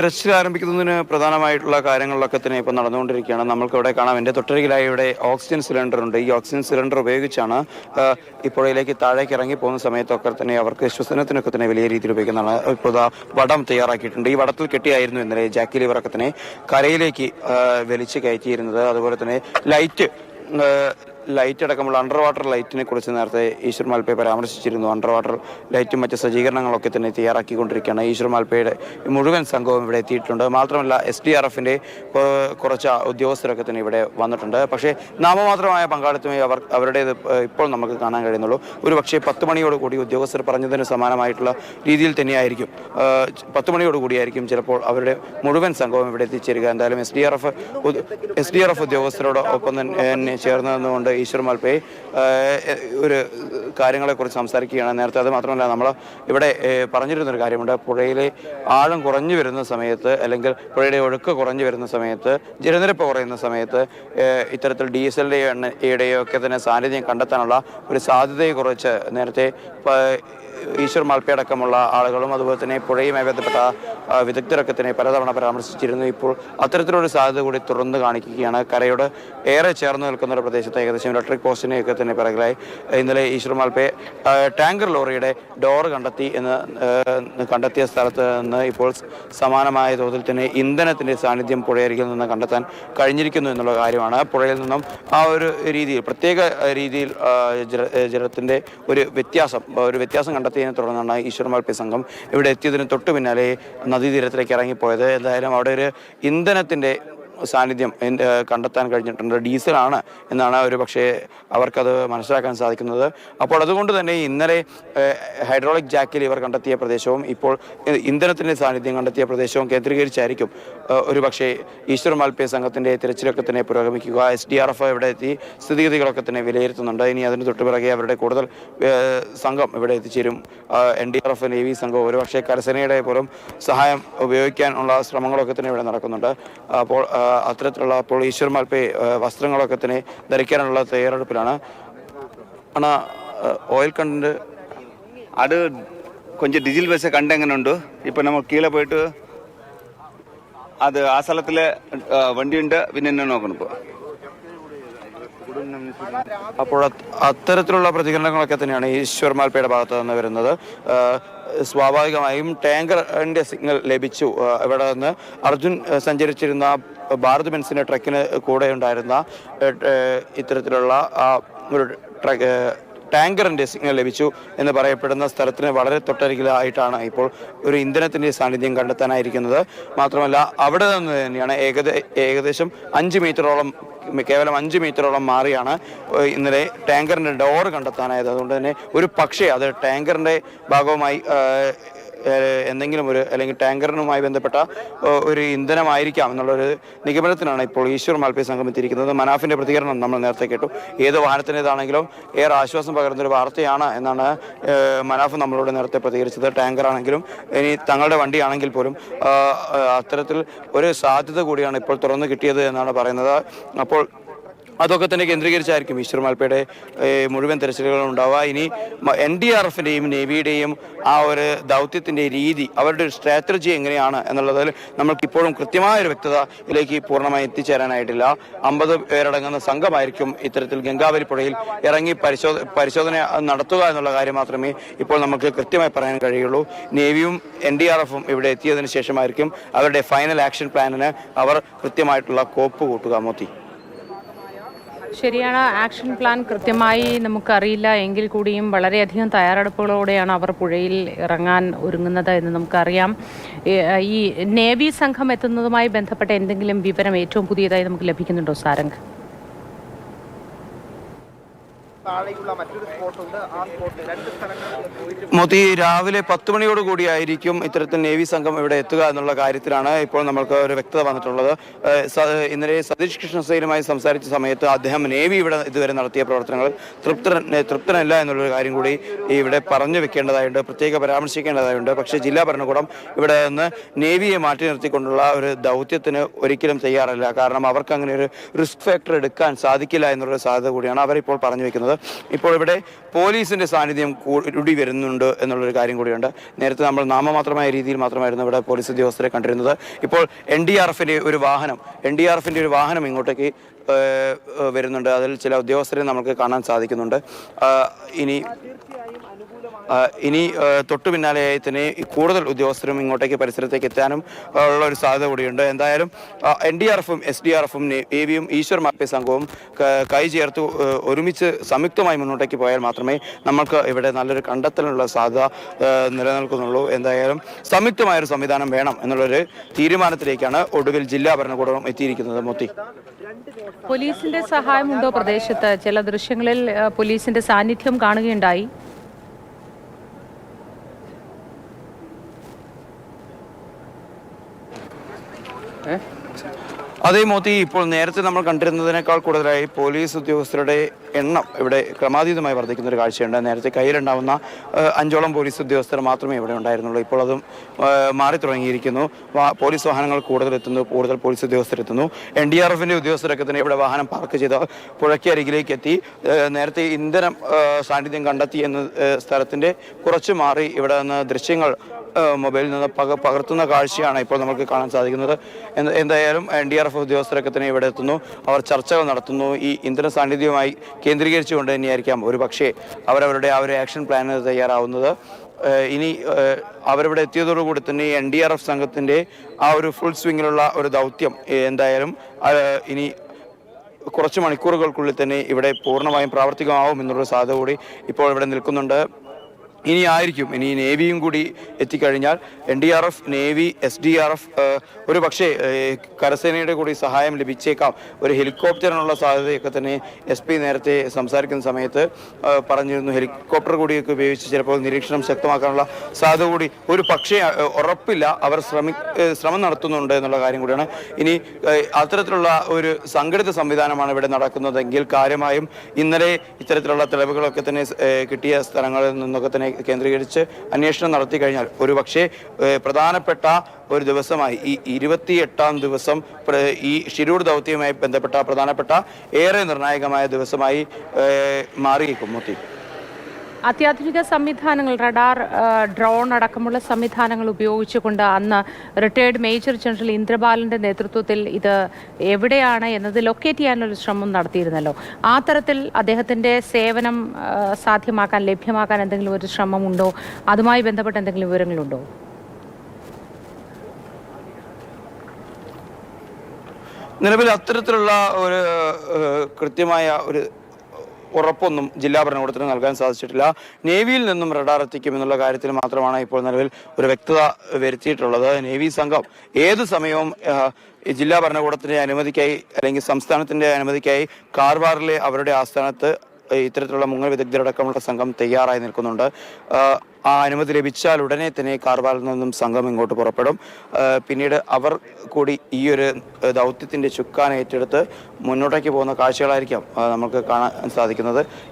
തെരച്ചിൽ ആരംഭിക്കുന്നതിന് പ്രധാനമായിട്ടുള്ള കാര്യങ്ങളിലൊക്കെ തന്നെ ഇപ്പോൾ നടന്നുകൊണ്ടിരിക്കുകയാണ്. നമ്മൾക്ക് ഇവിടെ കാണാം എന്റെ തൊട്ടരികിലായി ഇവിടെ ഓക്സിജൻ സിലിണ്ടർ ഉണ്ട്. ഈ ഓക്സിജൻ സിലിണ്ടർ ഉപയോഗിച്ചാണ് ഈ താഴേക്ക് ഇറങ്ങി പോകുന്ന സമയത്തൊക്കെ തന്നെ അവർക്ക് ശ്വസനത്തിനൊക്കെ തന്നെ വലിയ രീതിയിൽ ഉപയോഗിക്കുന്നതാണ്. ഇപ്പോൾ വടം തയ്യാറാക്കിയിട്ടുണ്ട്. ഈ വടത്തിൽ കെട്ടിയായിരുന്നു ഇന്നലെ ജാക്കി ലിവറൊക്കെ തന്നെ കരയിലേക്ക് വലിച്ചു കയറ്റിയിരുന്നത്. അതുപോലെ തന്നെ ലൈറ്റ് ലൈറ്റ് അടക്കമുള്ള അണ്ടർ വാട്ടർ ലൈറ്റിനെ കുറിച്ച് നേരത്തെ ഈശ്വർ മാൽപ്പയെ പരാമർശിച്ചിരുന്നു. അണ്ടർ വാട്ടർ ലൈറ്റും മറ്റ് സജ്ജീകരണങ്ങളൊക്കെ തന്നെ തയ്യാറാക്കിക്കൊണ്ടിരിക്കുകയാണ്. ഈശ്വർ മാൽപ്പയുടെ മുഴുവൻ സംഘവും ഇവിടെ എത്തിയിട്ടുണ്ട്. മാത്രമല്ല എസ് ഡി ആർ എഫിന്റെ കുറച്ച് ഉദ്യോഗസ്ഥരൊക്കെ തന്നെ ഇവിടെ വന്നിട്ടുണ്ട്. പക്ഷേ നാമമാത്രമായ പങ്കാളിത്തമേ അവർ അവരുടേത് ഇപ്പോൾ നമുക്ക് കാണാൻ കഴിയുന്നുള്ളൂ. ഒരു പക്ഷേ പത്ത് മണിയോട് കൂടി ഉദ്യോഗസ്ഥർ പറഞ്ഞതിന് സമാനമായിട്ടുള്ള രീതിയിൽ തന്നെയായിരിക്കും. പത്ത് മണിയോട് കൂടിയായിരിക്കും ചിലപ്പോൾ അവരുടെ മുഴുവൻ സംഘവും ഇവിടെ എത്തിച്ചേരുക. എന്തായാലും S D R F S D R F ഉദ്യോഗസ്ഥരോട് ഒപ്പം തന്നെ ചേർന്ന് നിന്നുകൊണ്ട് ഈശ്വർ മാൽപ്പയെ ഒരു കാര്യങ്ങളെക്കുറിച്ച് സംസാരിക്കുകയാണ്. നേരത്തെ അത് മാത്രമല്ല നമ്മൾ ഇവിടെ പറഞ്ഞിരുന്നൊരു കാര്യമുണ്ട്. പുഴയിലെ ആഴം കുറഞ്ഞു വരുന്ന സമയത്ത് അല്ലെങ്കിൽ പുഴയുടെ ഒഴുക്ക് കുറഞ്ഞു വരുന്ന സമയത്ത് ജലനിരപ്പ് കുറയുന്ന സമയത്ത് ഇത്തരത്തിൽ ഡീസലിന്റെയോ എണ്ണയുടെയോ ഒക്കെ തന്നെ സാന്നിധ്യം കണ്ടെത്താനുള്ള ഒരു സാധ്യതയെക്കുറിച്ച് നേരത്തെ ഈശ്വർ മാൽപ്പെ അടക്കമുള്ള ആളുകളും അതുപോലെ തന്നെ പുഴയുമായി ബന്ധപ്പെട്ട വിദഗ്ധരൊക്കെ തന്നെ പലതവണ പരാമർശിച്ചിരുന്നു. ഇപ്പോൾ അത്തരത്തിലൊരു സാധ്യത കൂടി തുറന്നു കാണിക്കുകയാണ്. കരയോട് ഏറെ ചേർന്ന് നിൽക്കുന്ന ഒരു പ്രദേശത്ത് ഏകദേശം ഇലക്ട്രിക് പോസ്റ്റിനെയൊക്കെ തന്നെ പിറകിലായി. ഇന്നലെ ഈശ്വർ മാൽപ്പെ ടാങ്കർ ലോറിയുടെ ഡോർ കണ്ടെത്തി എന്ന് കണ്ടെത്തിയ സ്ഥലത്ത് നിന്ന് ഇപ്പോൾ സമാനമായ തോതിൽ തന്നെ ഇന്ധനത്തിന്റെ സാന്നിധ്യം പുഴയരികിൽ നിന്ന് കണ്ടെത്താൻ കഴിഞ്ഞിരിക്കുന്നു എന്നുള്ള കാര്യമാണ്. പുഴയിൽ നിന്നും ആ ഒരു രീതിയിൽ പ്രത്യേക രീതിയിൽ ജലത്തിന്റെ ഒരു വ്യത്യാസം ഒരു വ്യത്യാസം കണ്ടെത്തിയതിനെ തുടർന്നാണ് ഈശ്വർ മാൽപ്പെ സംഘം ഇവിടെ എത്തിയതിന് തൊട്ടു പിന്നാലെ നദീതീരത്തിലേക്ക് ഇറങ്ങിപ്പോയത്. എന്തായാലും അവിടെ ഒരു ഇന്ധനത്തിന്റെ സാന്നിധ്യം കണ്ടെത്താൻ കഴിഞ്ഞിട്ടുണ്ട്. ഡീസലാണ് എന്നാണ് ഒരു പക്ഷേ അവർക്കത് മനസ്സിലാക്കാൻ സാധിക്കുന്നത്. അപ്പോൾ അതുകൊണ്ട് തന്നെ ഇന്നലെ ഹൈഡ്രോളിക് ജാക്കിൽ ഇവർ കണ്ടെത്തിയ പ്രദേശവും ഇപ്പോൾ ഇന്ധനത്തിന്റെ സാന്നിധ്യം കണ്ടെത്തിയ പ്രദേശവും കേന്ദ്രീകരിച്ചായിരിക്കും ഒരു പക്ഷേ ഈശ്വർ മാൽപ്പേ സംഘത്തിന്റെ തിരച്ചിലൊക്കെ തന്നെ പുരോഗമിക്കുക. എസ് ഡി ആർ എഫ് ഇവിടെ എത്തി സ്ഥിതിഗതികളൊക്കെ തന്നെ വിലയിരുത്തുന്നുണ്ട്. ഇനി അതിന് തൊട്ട് പിറകെ അവരുടെ കൂടുതൽ സംഘം ഇവിടെ എത്തിച്ചേരും. N D R F navy സംഘം ഒരുപക്ഷെ കരസേനയുടെ പോലും സഹായം ഉപയോഗിക്കാനുള്ള ശ്രമങ്ങളൊക്കെ തന്നെ ഇവിടെ നടക്കുന്നുണ്ട്. അപ്പോൾ അത്തരത്തിലുള്ള അപ്പോൾ ഈശ്വർ വസ്ത്രങ്ങളൊക്കെ തന്നെ ധരിക്കാനുള്ള തയ്യാറെടുപ്പിലാണ്. അണ ഓയിൽ കണ്ടന്റ് അത് കൊഞ്ച് ഡിജിൽ பஸ்ஸை கண்டு எங்கே உண்டு இப்போ പോയിട്ട് അത് ആ സ്ഥലത്തിലെ വണ്ടിയുണ്ട് പിന്നെ എന്നെ നോക്കണം ഇപ്പോൾ അപ്പോൾ അത്തരത്തിലുള്ള പ്രതികരണങ്ങളൊക്കെ തന്നെയാണ് ഈശ്വർ മാൽപ്പയുടെ ഭാഗത്ത് നിന്ന് വരുന്നത്. സ്വാഭാവികമായും ടാങ്കറിന്റെ സിഗ്നൽ ലഭിച്ചു. ഇവിടെ നിന്ന് അർജുൻ സഞ്ചരിച്ചിരുന്ന ഭാരത് ബെൻസിന്റെ ട്രക്കിന് കൂടെ ഉണ്ടായിരുന്ന ഇത്തരത്തിലുള്ള ഒരു ട്രക്ക് ടാങ്കറിന്റെ സിഗ്നൽ ലഭിച്ചു എന്ന് പറയപ്പെടുന്ന സ്ഥലത്തിന് വളരെ തൊട്ടരികിലായിട്ടാണ് ഇപ്പോൾ ഒരു ഇന്ധനത്തിന്റെ സാന്നിധ്യം കണ്ടെത്താനായിരിക്കുന്നത്. മാത്രമല്ല അവിടെ നിന്ന് തന്നെയാണ് ഏകദേ ഏകദേശം അഞ്ച് മീറ്ററോളം കേവലം അഞ്ച് മീറ്ററോളം മാറിയാണ് ഇന്നലെ ടാങ്കറിന്റെ ഡോർ കണ്ടെത്താനായത്. അതുകൊണ്ട് തന്നെ ഒരു പക്ഷേ അത് ടാങ്കറിന്റെ ഭാഗവുമായി എന്തെങ്കിലും ഒരു അല്ലെങ്കിൽ ടാങ്കറിനുമായി ബന്ധപ്പെട്ട ഒരു ഇന്ധനമായിരിക്കാം എന്നുള്ളൊരു നിഗമനത്തിനാണ് ഇപ്പോൾ ഈശ്വർ മാൽപ്പി സംഘം എത്തിയിരിക്കുന്നത്. മനാഫിന്റെ പ്രതികരണം നമ്മൾ നേരത്തെ കേട്ടു. ഏത് വാഹനത്തിന്റെതാണെങ്കിലും ഏറെ ആശ്വാസം പകരുന്നൊരു വാർത്തയാണ് എന്നാണ് മനാഫ് നമ്മളോട് നേരത്തെ പ്രതികരിച്ചത്. ടാങ്കറാണെങ്കിലും ഇനി തങ്ങളുടെ വണ്ടിയാണെങ്കിൽ പോലും അത്തരത്തിൽ ഒരു സാധ്യത കൂടിയാണ് ഇപ്പോൾ തുറന്നു കിട്ടിയത് എന്നാണ് പറയുന്നത്. അപ്പോൾ അതൊക്കെ തന്നെ കേന്ദ്രീകരിച്ചായിരിക്കും ഈശ്വർ മാൽപ്പയുടെ മുഴുവൻ തെരച്ചിലുകളും ഉണ്ടാവുക. ഇനി എൻ ഡി ആർ എഫിന്റെയും നേവിയുടെയും ആ ഒരു ദൗത്യത്തിന്റെ രീതി അവരുടെ ഒരു സ്ട്രാറ്റജി എങ്ങനെയാണ് എന്നുള്ളതിൽ നമ്മൾക്കിപ്പോഴും കൃത്യമായ ഒരു വ്യക്തതയിലേക്ക് പൂർണമായി എത്തിച്ചേരാനായിട്ടില്ല. അമ്പത് പേരടങ്ങുന്ന സംഘമായിരിക്കും ഇത്തരത്തിൽ ഗംഗാവലി പുഴയിൽ ഇറങ്ങി പരിശോധ പരിശോധന നടത്തുക എന്നുള്ള കാര്യം മാത്രമേ ഇപ്പോൾ നമുക്ക് കൃത്യമായി പറയാൻ കഴിയുള്ളൂ. നേവിയും എൻ ഡി ആർ എഫും ഇവിടെ എത്തിയതിനു ശേഷമായിരിക്കും അവരുടെ ഫൈനൽ ആക്ഷൻ പ്ലാനിന് അവർ കൃത്യമായിട്ടുള്ള കോപ്പ് കൂട്ടുക. മോത്തി. ശരിയാണ് ആക്ഷൻ പ്ലാൻ കൃത്യമായി നമുക്കറിയില്ല. എങ്കിൽ കൂടിയും വളരെയധികം തയ്യാറെടുപ്പുകളോടെയാണ് അവർ പുഴയിൽ ഇറങ്ങാൻ ഒരുങ്ങുന്നത് എന്ന് നമുക്കറിയാം. ഈ- നേവി സംഘം എത്തുന്നതുമായി ബന്ധപ്പെട്ട എന്തെങ്കിലും വിവരം ഏറ്റവും പുതിയതായി നമുക്ക് ലഭിക്കുന്നുണ്ടോ സാരംഗ്? മറ്റൊരു രണ്ട് മോത്തി രാവിലെ പത്ത് മണിയോട് കൂടിയായിരിക്കും ഇത്തരത്തിൽ നേവി സംഘം ഇവിടെ എത്തുക എന്നുള്ള കാര്യത്തിലാണ് ഇപ്പോൾ നമ്മൾക്ക് ഒരു വ്യക്തത വന്നിട്ടുള്ളത്. ഇന്നലെ സതീഷ് കൃഷ്ണസൈനുമായി സംസാരിച്ച സമയത്ത് അദ്ദേഹം നേവി ഇവിടെ ഇതുവരെ നടത്തിയ പ്രവർത്തനങ്ങൾ തൃപ്തര തൃപ്തനല്ല എന്നുള്ളൊരു കാര്യം കൂടി ഇവിടെ പറഞ്ഞു വെക്കേണ്ടതായുണ്ട് പ്രത്യേക പരാമർശിക്കേണ്ടതായുണ്ട്. പക്ഷേ ജില്ലാ ഭരണകൂടം ഇവിടെ നിന്ന് നേവിയെ മാറ്റി നിർത്തിക്കൊണ്ടുള്ള ഒരു ദൗത്യത്തിന് ഒരിക്കലും തയ്യാറല്ല. കാരണം അവർക്ക് അങ്ങനെ ഒരു റിസ്ക് ഫാക്ടർ എടുക്കാൻ സാധിക്കില്ല എന്നുള്ളൊരു സാധ്യത കൂടിയാണ് അവരിപ്പോൾ പറഞ്ഞു വെക്കുന്നത്. ഇപ്പോൾ ഇവിടെ പോലീസിന്റെ സാന്നിധ്യം കൂടി വരുന്നുണ്ട് എന്നുള്ളൊരു കാര്യം കൂടിയുണ്ട്. നേരത്തെ നമ്മൾ നാമമാത്രമായ രീതിയിൽ മാത്രമായിരുന്നു ഇവിടെ പോലീസ് ഉദ്യോഗസ്ഥരെ കണ്ടിരുന്നത്. ഇപ്പോൾ എൻ ഡി ആർ എഫിന്റെ ഒരു വാഹനം എൻ ഡി ആർ എഫിന്റെ ഒരു വാഹനം ഇങ്ങോട്ടേക്ക് വരുന്നുണ്ട്. അതിൽ ചില ഉദ്യോഗസ്ഥരെ നമുക്ക് കാണാൻ സാധിക്കുന്നുണ്ട്. ഇനി ഇനി തൊട്ടു പിന്നാലെയായി തന്നെ കൂടുതൽ ഉദ്യോഗസ്ഥരും ഇങ്ങോട്ടേക്ക് പരിസരത്തേക്ക് എത്താനും ഉള്ള ഒരു സാധ്യത കൂടിയുണ്ട്. എന്തായാലും എൻ ഡി ആർ എഫും എസ് ഡി ആർ എഫും നേവിയും ഈശ്വർ മാപ്പി സംഘവും ക- ചേർത്ത് ഒരുമിച്ച് സംയുക്തമായി മുന്നോട്ടേക്ക് പോയാൽ മാത്രമേ നമ്മൾക്ക് ഇവിടെ നല്ലൊരു കണ്ടെത്തലിനുള്ള സാധ്യത നിലനിൽക്കുന്നുള്ളൂ. എന്തായാലും സംയുക്തമായൊരു സംവിധാനം വേണം എന്നുള്ളൊരു തീരുമാനത്തിലേക്കാണ് ഒടുവിൽ ജില്ലാ ഭരണകൂടം എത്തിയിരിക്കുന്നത്. മൊത്തി. പോലീസിന്റെ സഹായമുണ്ടോ പ്രദേശത്ത്? ചില ദൃശ്യങ്ങളിൽ പോലീസിന്റെ സാന്നിധ്യം കാണുകയുണ്ടായി. 哎 അതേ മോത്തി ഇപ്പോൾ നേരത്തെ നമ്മൾ കണ്ടിരുന്നതിനേക്കാൾ കൂടുതലായി പോലീസ് ഉദ്യോഗസ്ഥരുടെ എണ്ണം ഇവിടെ ക്രമാതീതമായി വർദ്ധിക്കുന്ന ഒരു കാഴ്ചയുണ്ട്. നേരത്തെ കയ്യിലുണ്ടാവുന്ന അഞ്ചോളം പോലീസ് ഉദ്യോഗസ്ഥർ മാത്രമേ ഇവിടെ ഉണ്ടായിരുന്നുള്ളൂ. ഇപ്പോൾ അതും മാറി തുടങ്ങിയിരിക്കുന്നു. പോലീസ് വാഹനങ്ങൾ കൂടുതൽ എത്തുന്നു കൂടുതൽ പോലീസ് ഉദ്യോഗസ്ഥർ എത്തുന്നു. എൻ ഡി ആർ എഫിന്റെ ഉദ്യോഗസ്ഥരൊക്കെ തന്നെ ഇവിടെ വാഹനം പാർക്ക് ചെയ്ത് പുഴയ്ക്ക് അരികിലേക്ക് എത്തി നേരത്തെ ഇന്ധനം സാന്നിധ്യം കണ്ടെത്തി എന്ന സ്ഥലത്തിന്റെ കുറച്ച് മാറി ഇവിടെ നിന്ന് ദൃശ്യങ്ങൾ മൊബൈലിൽ നിന്ന് പക പകർത്തുന്ന കാഴ്ചയാണ് ഇപ്പോൾ നമുക്ക് കാണാൻ സാധിക്കുന്നത്. എന്തായാലും എൻ ഡി ആർ എഫ് ഉദ്യോഗസ്ഥരൊക്കെ തന്നെ ഇവിടെ എത്തുന്നു. അവർ ചർച്ചകൾ നടത്തുന്നു. ഈ ഇന്ധന സാന്നിധ്യവുമായി കേന്ദ്രീകരിച്ചുകൊണ്ട് തന്നെയായിരിക്കാം ഒരു പക്ഷേ അവരവരുടെ ആ ഒരു ആക്ഷൻ പ്ലാന് തയ്യാറാവുന്നത്. ഇനി അവരിവിടെ എത്തിയതോടുകൂടി തന്നെ എൻ ഡി ആർ എഫ് സംഘത്തിന്റെ ആ ഒരു ഫുൾ സ്വിങ്ങിലുള്ള ഒരു ദൗത്യം എന്തായാലും ഇനി കുറച്ച് മണിക്കൂറുകൾക്കുള്ളിൽ തന്നെ ഇവിടെ പൂർണമായും പ്രാവർത്തികമാവും എന്നുള്ള സാധ്യത കൂടി ഇപ്പോൾ ഇവിടെ നിൽക്കുന്നുണ്ട്. ഇനി ആയിരിക്കും ഇനി നേവിയും കൂടി എത്തിക്കഴിഞ്ഞാൽ N D R F navy S D R F ഒരു പക്ഷേ കരസേനയുടെ കൂടി സഹായം ലഭിച്ചേക്കാം. ഒരു ഹെലികോപ്റ്ററിനുള്ള സാധ്യതയൊക്കെ തന്നെ എസ് പി നേരത്തെ സംസാരിക്കുന്ന സമയത്ത് പറഞ്ഞിരുന്നു. ഹെലികോപ്റ്റർ കൂടിയൊക്കെ ഉപയോഗിച്ച് ചിലപ്പോൾ നിരീക്ഷണം ശക്തമാക്കാനുള്ള സാധ്യത കൂടി ഒരു പക്ഷേ ഉറപ്പില്ല. അവർ ശ്രമി ശ്രമം നടത്തുന്നുണ്ട് എന്നുള്ള കാര്യം കൂടിയാണ്. ഇനി അത്തരത്തിലുള്ള ഒരു സംഘടിത സംവിധാനമാണ് ഇവിടെ നടക്കുന്നതെങ്കിൽ കാര്യമായും ഇന്നലെ ഇത്തരത്തിലുള്ള തെളിവുകളൊക്കെ തന്നെ കിട്ടിയ സ്ഥലങ്ങളിൽ നിന്നൊക്കെ തന്നെ കേന്ദ്രീകരിച്ച് അന്വേഷണം നടത്തി കഴിഞ്ഞാൽ ഒരു പക്ഷേ പ്രധാനപ്പെട്ട ഒരു ദിവസമായി ഈ ഇരുപത്തിയെട്ടാം ദിവസം ഈ ഷിരൂർ ദൗത്യവുമായി ബന്ധപ്പെട്ട പ്രധാനപ്പെട്ട ഏറെ നിർണായകമായ ദിവസമായി മാറിയേക്കും മൊത്തി. അത്യാധുനിക സംവിധാനങ്ങൾ റഡാർ ഡ്രോൺ അടക്കമുള്ള സംവിധാനങ്ങൾ ഉപയോഗിച്ചുകൊണ്ട് അന്ന് റിട്ടയർഡ് മേജർ ജനറൽ ഇന്ദ്രബാലന്റെ നേതൃത്വത്തിൽ ഇത് എവിടെയാണ് എന്നത് ലൊക്കേറ്റ് ചെയ്യാനൊരു ശ്രമം നടത്തിയിരുന്നല്ലോ. ആ തരത്തിൽ അദ്ദേഹത്തിന്റെ സേവനം സാധ്യമാക്കാൻ ലഭ്യമാക്കാൻ എന്തെങ്കിലും ഒരു ശ്രമമുണ്ടോ? അതുമായി ബന്ധപ്പെട്ട് എന്തെങ്കിലും വിവരങ്ങളുണ്ടോ? നിലവിൽ അത്തരത്തിലുള്ള ഒരു കൃത്യമായ ഒരു ഉറപ്പൊന്നും ജില്ലാ ഭരണകൂടത്തിന് നൽകാൻ സാധിച്ചിട്ടില്ല. നേവിയിൽ നിന്നും റഡാർ എത്തിക്കും എന്നുള്ള കാര്യത്തിൽ മാത്രമാണ് ഇപ്പോൾ നിലവിൽ ഒരു വ്യക്തത വരുത്തിയിട്ടുള്ളത്. നേവി സംഘം ഏത് സമയവും ജില്ലാ ഭരണകൂടത്തിന്റെ അനുമതിക്കായി അല്ലെങ്കിൽ സംസ്ഥാനത്തിന്റെ അനുമതിക്കായി കാർവാറിലെ അവരുടെ ആസ്ഥാനത്ത് ഇത്തരത്തിലുള്ള മുങ്ങൽ വിദഗ്ധരടക്കമുള്ള സംഘം തയ്യാറായി നിൽക്കുന്നുണ്ട്. ആ അനുമതി ലഭിച്ചാൽ ഉടനെ തന്നെ കാർവാലിൽ നിന്നും സംഘം ഇങ്ങോട്ട് പുറപ്പെടും. പിന്നീട് അവർ കൂടി ഈ ഒരു ദൗത്യത്തിന്റെ ചുക്കാൻ ഏറ്റെടുത്ത് മുന്നോട്ടേക്ക് പോകുന്ന കാഴ്ചകളായിരിക്കാം നമുക്ക് കാണാൻ സാധിക്കുന്നത്.